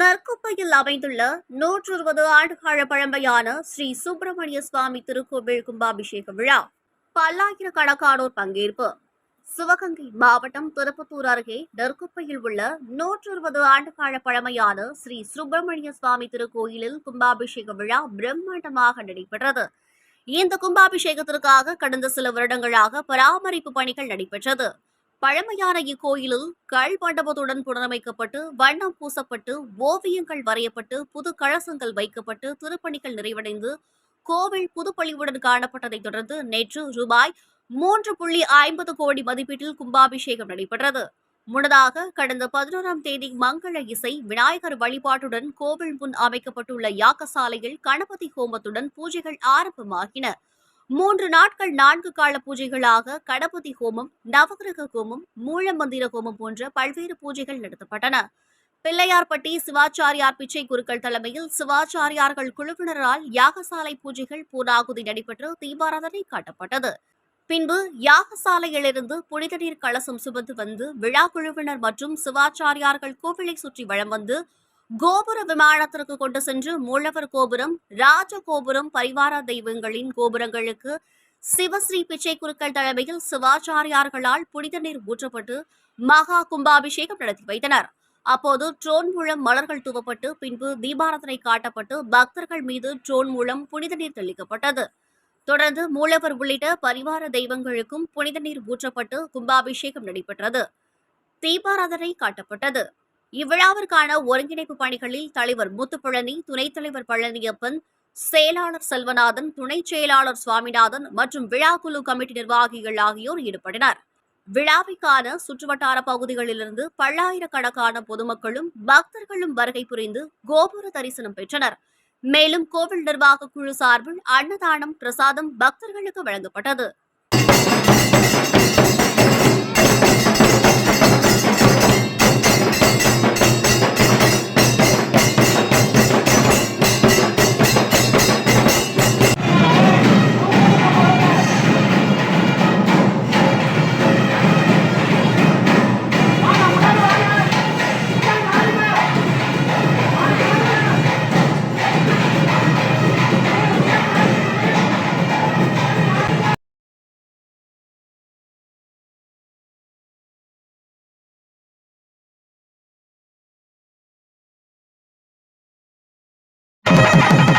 நற்குப்பையில் அமைந்துள்ள நூற்று இருபது ஆண்டுகால பழமையான ஸ்ரீ சுப்பிரமணிய சுவாமி திருக்கோவில் கும்பாபிஷேக விழா பல்லாயிரக்கணக்கானோர் பங்கேற்பு. சிவகங்கை மாவட்டம் திருப்பத்தூர் அருகே நெற்குப்பையில் உள்ள நூற்று இருபது ஆண்டுகால பழமையான ஸ்ரீ சுப்பிரமணிய சுவாமி திருக்கோயிலில் கும்பாபிஷேக விழா பிரம்மாண்டமாக நடைபெற்றது. இந்த கும்பாபிஷேகத்திற்காக கடந்த சில வருடங்களாக பராமரிப்பு பணிகள் நடைபெற்றது. பழமையான இக்கோயிலில் கல் மண்டபத்துடன் புனரமைக்கப்பட்டு வண்ணம் பூசப்பட்டு ஓவியங்கள் வரையப்பட்டு புது கலசங்கள் வைக்கப்பட்டு திருப்பணிகள் நிறைவடைந்து கோவில் புதுப்பழிவுடன் காணப்பட்டதைத் தொடர்ந்து நேற்று ரூபாய் மூன்று புள்ளி ஐம்பது கோடி மதிப்பீட்டில் கும்பாபிஷேகம் நடைபெற்றது. முன்னதாக கடந்த பதினோராம் தேதி மங்கள இசை விநாயகர் வழிபாட்டுடன் கோவில் முன் அமைக்கப்பட்டுள்ள யாக்கசாலையில் கணபதி ஹோமத்துடன் பூஜைகள் ஆரம்பமாகின. மூன்று நாட்கள் நான்கு கால பூஜைகளாக கடபுதி ஹோமம் நவகிரக ஹோமம் மூலமந்திர ஹோமம் போன்ற பல்வேறு பூஜைகள் நடத்தப்பட்டன. பிள்ளையார்பட்டி சிவாச்சாரியார் பிச்சை குருக்கள் தலைமையில் சிவாச்சாரியார்கள் குழுவினரால் யாகசாலை பூஜைகள் பூராகுதி நடைபெற்று தீபாராதனை காட்டப்பட்டது. பின்பு யாகசாலையிலிருந்து புனித நீர் கலசம் சுமந்து வந்து விழா குழுவினர் மற்றும் சிவாச்சாரியார்கள் கோவிலை சுற்றி வளம் வந்து கோபுர விமானத்திற்கு கொண்டு சென்று மூலவர் கோபுரம் ராஜ கோபுரம் பரிவார தெய்வங்களின் கோபுரங்களுக்கு சிவஸ்ரீ பிச்சை குருக்கள் தலைமையில் சிவாச்சாரியார்களால் புனித நீர் ஊற்றப்பட்டு மகா கும்பாபிஷேகம் நடத்தி வைத்தனர். அப்போது ட்ரோன் மூலம் மலர்கள் தூவப்பட்டு பின்பு தீபாரதனை காட்டப்பட்டு பக்தர்கள் மீது ட்ரோன் மூலம் புனித நீர் தெளிக்கப்பட்டது. தொடர்ந்து மூலவர் உள்ளிட்ட பரிவார தெய்வங்களுக்கும் புனித நீர் ஊற்றப்பட்டு கும்பாபிஷேகம் நடைபெற்றது. தீபாராதனை காட்டப்பட்டது. இவ்விழாவிற்கான ஒருங்கிணைப்பு பணிகளில் தலைவர் முத்துப்பழனி துணைத் தலைவர் பழனியப்பன் செயலாளர் செல்வநாதன் துணைச் செயலாளர் சுவாமிநாதன் மற்றும் விழாக்குழு கமிட்டி நிர்வாகிகள் ஆகியோர் ஈடுபட்டனர். விழாவிற்கான சுற்றுவட்டார பகுதிகளிலிருந்து பல்லாயிரக்கணக்கான பொதுமக்களும் பக்தர்களும் வருகை புரிந்து கோபுர தரிசனம் பெற்றனர். மேலும் கோவில் நிர்வாக குழு சார்பில் அன்னதானம் பிரசாதம் பக்தர்களுக்கு வழங்கப்பட்டது.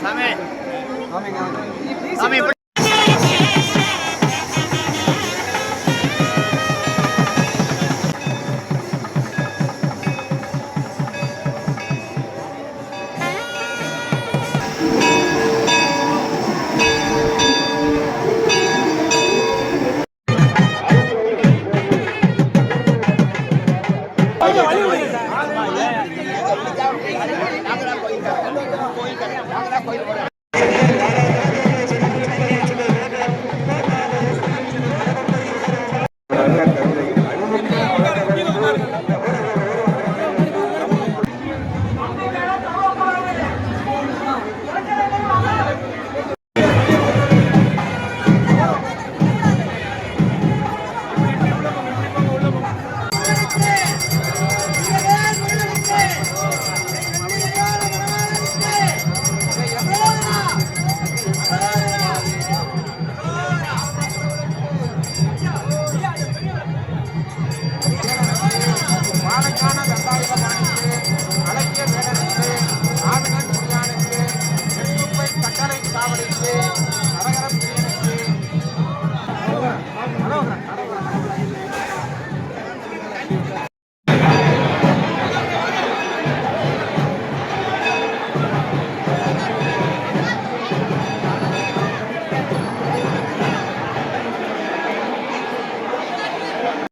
స్వామి స్వామి அவனுக்கு